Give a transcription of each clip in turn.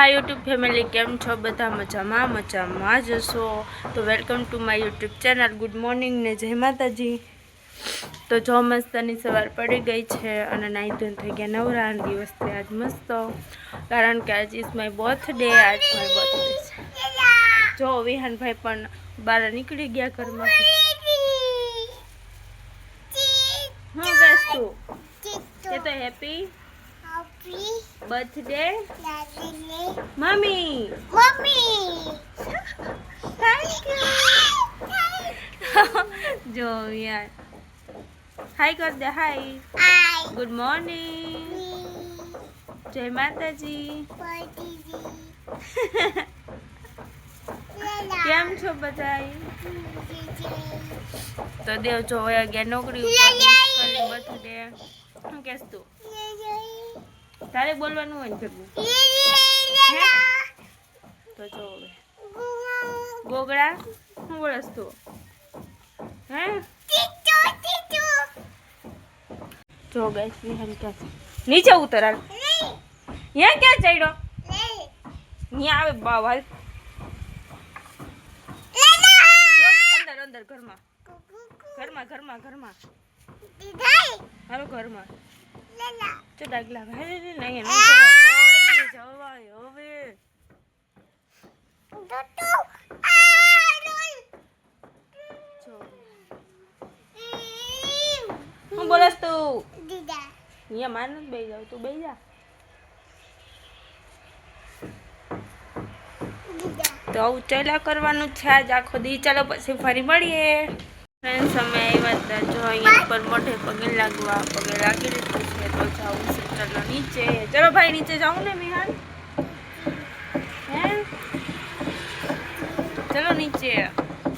હાય YouTube family કેમ છો? બધા મજામાં? મજામાં જ હશો? તો welcome to my YouTube channel good morning ને જય માતાજી. તો જો મસ્તની સવાર પડી ગઈ છે અને નાઈ ધોન થઈ ગયા નવરા દિવસથી દિવસ આજ મસ્ત. કારણ કે આજ ઇઝ માય બર્થડે આજ માય બર્થડે છે. જો વિહાનભાઈ પણ બહાર નીકળી ગયા ઘરમાં હું કહેશ તું. એ તો happy birthday mummy thank you જો યાર હાય કર દે હાય ગુડ મોર્નિંગ જય માતાજી કેમ છો બધાય? તો દેવ જો વયા ગયા નોકરી ઉપર બર્થડે. શું કહેશ તું? તારે બોલવાનું હોય ને ભેગું તો જો હવે. ગોગડા શું બોલસ તું? હે? જો ગઈશ વિહાન ક્યાં નીચે ઉતર હાલ. અહીંયા ક્યાં ચડ્યો? અહીંયા આવે બાવ હાલ. અંદર અંદર ઘરમાં. ઘરમાં ઘરમાં ઘરમાં. હાલો ઘરમાં. તો ડાગલા ભાઈ નહીં અહીંયા જવાય હવે જો હું બોલસ તું અહીંયા માન જ બેસી જાવ તું બે જા તો ચલા કરવાનું છે આજ આખો દી. ચાલો પછી ફરી મળીએ. ફ્રેન્ડ્સ અમે આવ્યા હતા જો અહીંયા ઉપર મોઢે પગે લાગવા, પગે લાગી લીધું છે, તો જાવું છે ચલો નીચે. ચલો ભાઈ, નીચે જાઉં ને, મિહાન? હે? ચલો નીચે.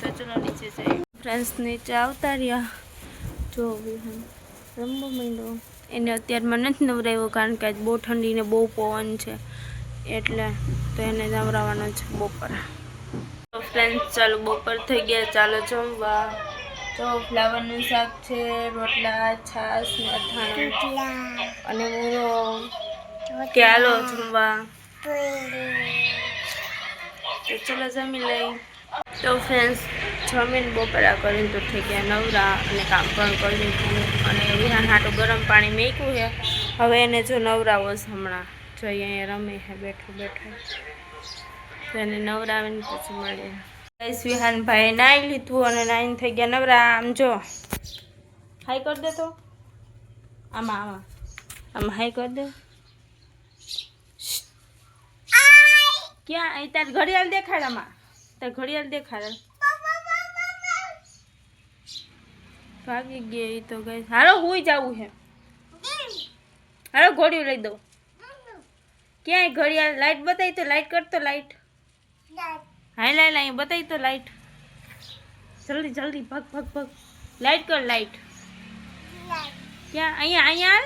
તો ચલો નીચે જઈએ. ફ્રેન્ડ્સ નીચે આવતા રહ્યા. જો વિહાન રમવા માંડ્યો એને અત્યારમાં નથી નવરાવ્યો કારણ કે આજ બહુ ઠંડી ને બહુ પવન છે. એટલે તો એને નવરાવવાનો છે બપોર. ફ્રેન્ડ્સ ચાલો બપોર થઈ ગયા. ચાલો જમવા. તો ફ્લાવરનું શાક છે, રોટલા, છાશ ને અને મૂળો. કે હાલો જમવા? તો ચલો જમી લઈ. તો ફ્રેન્ડ્સ જમીન બપોરા કરીને તો થઈ ગયા નવરા અને કામ પણ કરી લીધું. અને વિહાન હાટું ગરમ પાણી મેક્યું છે. હવે એને જો નવરાવો હમણાં. જો અહીંયા રમે છે, બેઠો બેઠો. તો એને નવરાવીને પછી મળીએ. વિહાનભાઈ નાહી લીધું અને નાહીને થઈ ગયા. નવરા, આમ જો. હાઈ કરી દે તો. આમાં આમાં. આમાં હાઈ કરી દે. ક્યાં? અહીં તાર ઘડિયાળ દેખાડ આમાં. તાર ઘડિયાળ દેખાડ. ભાગી ગઈ એ તો ગઈ હાલો હુઈ જવું છે હાલો, ઘોડિયું લઈ દઉં. ક્યાંય ઘડિયાળ? લાઈટ બતાવી તો લાઈટ કરતો લાઈટ હાય લાઈ લાઈ બતાવી તો લાઈટ જલ્દી જલ્દી, ભગ ભગ ભગ. લાઈટ કર લાઈટ ક્યાં? અહીંયા અહીંયા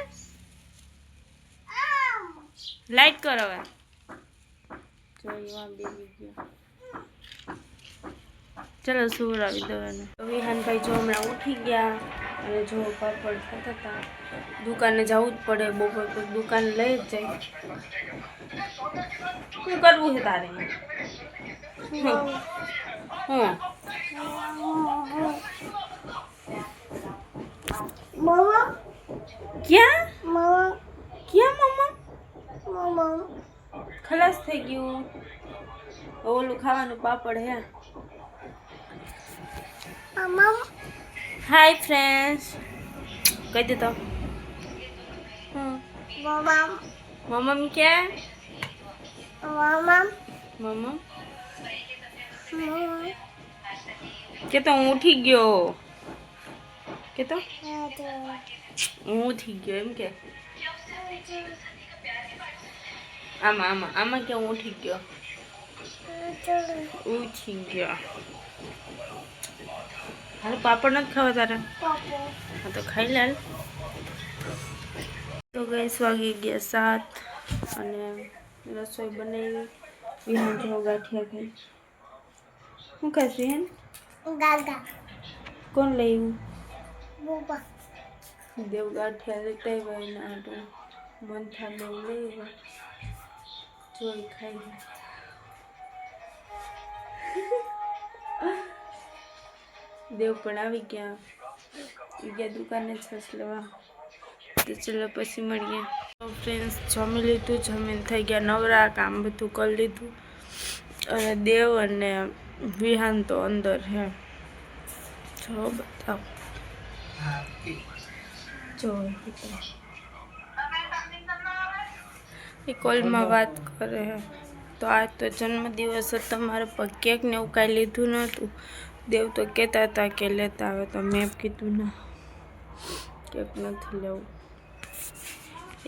લાઈટ કર હવે. ચલો સુર સુવડાવી દો વિહાનભાઈ જો હમણાં ઉઠી ગયા. અને જો પાપડ થતા હતા. દુકાને જવું જ પડે, બપોર દુકાન લઈ જ જાય. શું કરવું છે તારે? હું હું ક્યાં ક્યાં મમ્મા ખલાસ થઈ ગયું ઓલું ખાવાનું પાપડ હે હાય ફ્રેન્ડ્સ કહી દે તો હમ મમ્મ ક્યાં મમ્મ કે તો હું ઉઠી ગયો. કે તો? હું ઉઠી ગયો એમ કે. આમાં આમાં આમાં કે હું ઉઠી ગયો? ઉઠી ગયો. હાલ, પાપડ નથી ખાવા તારા? હા, તો ખાઈ લાલ તો ગેસ વાગી ગયા સાત અને રસોઈ બનાવી. વિહાન જેવો ગાંઠિયા ખાઈ. શું ખાઈશ વિહાન કોણ લઈ આવ્યું? દેવ ગાંઠિયા લેતા આવ્યા એના હાટું મન થાય લઈ આવ્યા. જોઈ ખાઈ દેવ પણ આવી ગયા. ગયા દુકાને છસ લેવા. તો ચલો પછી મળીએ. ફ્રેન્ડ્સ જમી લીધું, જમીન થઈ ગયા. નવરા, કામ બધું કરી લીધું. અને દેવ અને વિહાન તો અંદર હે જો બતાવ. જો એ કોલમાં વાત કરે હે તો આજ તો જન્મદિવસ હતો. મારા પર કેક ને એવું કાંઈ લીધું નહોતું. દેવ તો કહેતા હતા કે લેતા આવે, તો મેં કીધું, ના કેક નથી લેવું.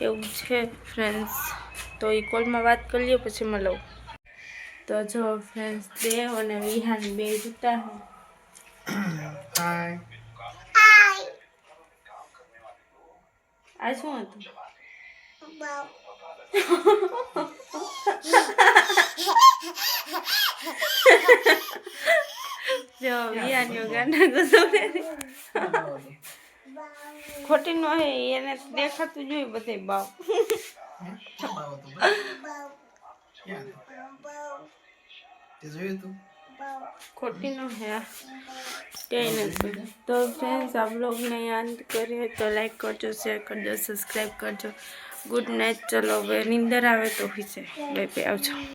એવું છે ફ્રેન્ડ્સ તો એ કોલમાં વાત કરી લઈએ પછી મેં તો જો ફ્રેન્ડ્સ દેવ અને વિહાન બે જૂતા હાય આ શું હતું? જો વિહાન ગાના ગુસોડે ખોટી નો હે એને દેખાતું જોઈએ બધે તું ખોટી નો હે. કઈ નથી. તો ફ્રેન્ડ્સ આ બ્લોગને યાદ કરીએ. તો લાઈક કરજો શેર કરજો સબસ્ક્રાઈબ કરજો. ગુડ નાઇટ ચલો, હવે નીંદર આવે તો હોય બે પે આવજો.